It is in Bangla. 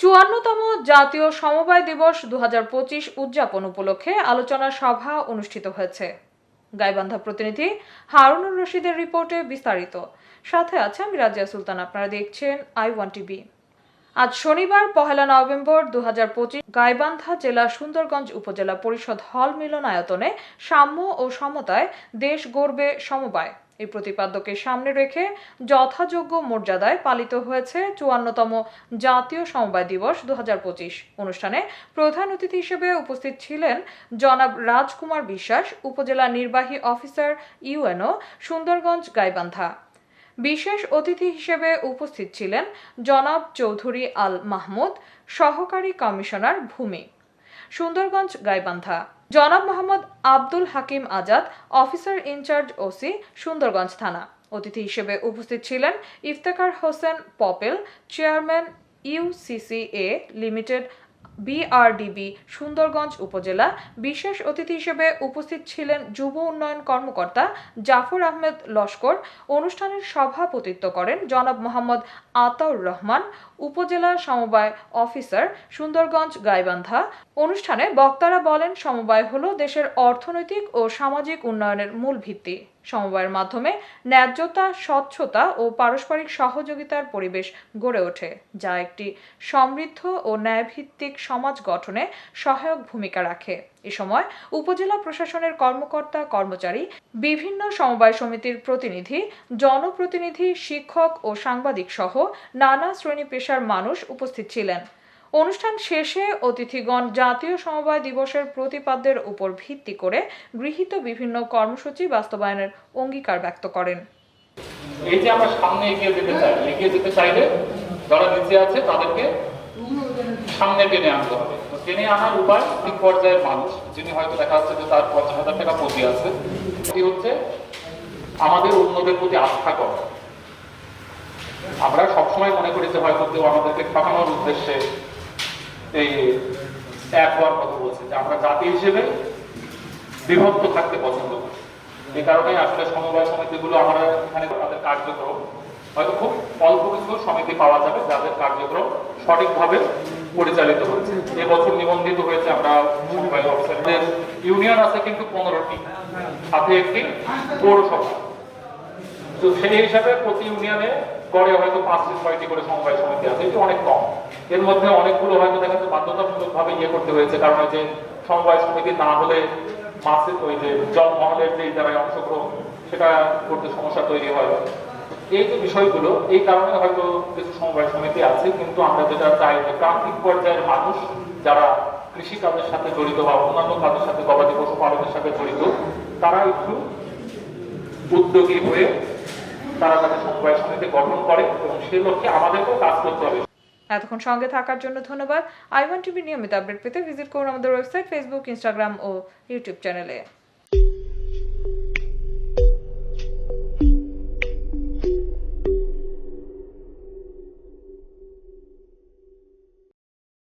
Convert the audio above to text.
চুয়ান্নতম জাতীয় সমবায় দিবস দুহাজার পঁচিশ উদযাপন উপলক্ষে আলোচনা সভা অনুষ্ঠিত হয়েছে। গাইবান্ধা প্রতিনিধি হারুনুর রশিদের রিপোর্টে বিস্তারিত। সাথে আছে আমি রাজিয়া সুলতান, আপনারা দেখছেন আই ওয়ান টিভি। আজ শনিবার, পহেলা নভেম্বর দু গাইবান্ধা জেলা সুন্দরগঞ্জ উপজেলা পরিষদ হল মিলনায়তনে সাম্য ও সমতায় দেশ গড়বে সমবায়। এই প্রতিপাদ্যকে সামনে রেখে যথাযোগ্য মর্যাদায় পালিত হয়েছে চুয়ান্নতম জাতীয় সমবায় দিবস দু হাজার পঁচিশ অনুষ্ঠানে প্রধান অতিথি হিসেবে উপস্থিত ছিলেন জনাব রাজকুমার বিশ্বাস, উপজেলা নির্বাহী অফিসার ইউএনও সুন্দরগঞ্জ গাইবান্ধা। বিশেষ অতিথি হিসেবে উপস্থিত ছিলেন জনাব চৌধুরী আল মাহমুদ, সহকারী কমিশনার ভূমি। সুন্দরগঞ্জ, গাইবান্ধা। জনাব Mohammad Abdul Hakim Azad, officer in-charge OC, Sundarganj থানা। অতিথি হিসেবে উপস্থিত ছিলেন Iftekhar Hossain Popel, chairman UCCA limited BRDB Sundarganj upazila. বিশেষ অতিথি হিসেবে উপস্থিত ছিলেন যুব উন্নয়ন কর্মকর্তা জাফর আহমেদ লস্কর। অনুষ্ঠানের সভাপতিত্ব করেন জনাব মোহাম্মদ আতাউর রহমান, উপজেলা সমবায় অফিসার সুন্দরগঞ্জ গাইবান্ধা। অনুষ্ঠানে বক্তারা বলেন, সমবায় হলো দেশের অর্থনৈতিক ও সামাজিক উন্নয়নের মূল ভিত্তি। সমবায়ের মাধ্যমে ন্যায্যতা, স্বচ্ছতা ও পারস্পরিক সহযোগিতার পরিবেশ গড়ে ওঠে, যা একটি সমৃদ্ধ ও ন্যায়ভিত্তিক সমাজ গঠনে সহায়ক ভূমিকা রাখে। এ সময় উপজেলা প্রশাসনের কর্মকর্তা, কর্মচারী, বিভিন্ন সমবায় সমিতির প্রতিনিধি, জনপ্রতিনিধি, শিক্ষক ও সাংবাদিক সহ নানা শ্রেণি পেশার মানুষ উপস্থিত ছিলেন। অনুষ্ঠান শেষে অতিথিগণ জাতীয় সমবায় দিবসের প্রতিপাদ্যের উপর ভিত্তি করে গৃহীত বিভিন্ন কর্মসূচি বাস্তবায়নের অঙ্গীকার ব্যক্ত করেন। এই যে আমরা সামনে এগিয়ে যেতে চাই, এগিয়ে যেতে চাইলে যারা নিচে আছে তাদেরকে সামনে টেনে আনতে হবে। টেনে আনার উপায় ঠিক পর্যায়ের মানুষ, যিনি হয়তো দেখা যাচ্ছে যে তার পঞ্চাশ হাজার টাকা পুঁজি আছে এটি হচ্ছে আমাদের অন্যদের প্রতি আস্থা করা। আমরা সবসময় মনে করি যে হয়তো কেউ আমাদেরকে ঠকানোর উদ্দেশ্যে এই এক হওয়ার কথা বলছে যে আমরা জাতি হিসেবে বিভক্ত থাকতে পছন্দ করি। এই কারণে আসলে সমবায় সমিতিগুলো আমরা এখানে তাদের কার্যক্রম, হয়তো খুব অল্প কিছু সমিতি পাওয়া যাবে যাদের কার্যক্রম সঠিকভাবে পরিচালিত হয়েছে এবছর নিবন্ধিত হয়েছে আমরা সমবায় অফিসারদের ইউনিয়ন আছে কিন্তু পনেরোটি, সাথে একটি পৌরসভা। তো সেই হিসাবে প্রতি ইউনিয়নে গড়ে হয়তো পাঁচটি ছয়টি করে সমবায় সমিতি আছে, এটি অনেক কম। এর মধ্যে অনেকগুলো হয়তো দেখা যাচ্ছে বাধ্যতামূলক ভাবে ইয়ে করতে হয়েছে, কারণ যে সমবায় সমিতি না হলে মাসে ওই যে জনমহলের যে যারা অংশগ্রহণ, সেটা করতে সমস্যা তৈরি হয়। এই যে বিষয়গুলো, এই কারণে হয়তো কিছু সমবায় সমিতি আছে, কিন্তু আমরা যেটা চাই যে প্রান্তিক পর্যায়ের মানুষ যারা কৃষি কাজের সাথে জড়িত বা অন্যান্য কাজের সাথে গবাদি পশু পালনের সাথে জড়িত, তারা একটু উদ্যোগী হয়ে তারা তাদের সমবায় সমিতি গঠন করে এবং সেই লক্ষ্যে আমাদেরকেও কাজ করতে হবে। এতক্ষণ সঙ্গে থাকার জন্য ধন্যবাদ। আই ওয়ান টিভি নিয়মিত আপডেট পেতে ভিজিট করুন আমাদের ওয়েবসাইট, ফেসবুক, ইনস্টাগ্রাম ও ইউটিউব চ্যানেলে।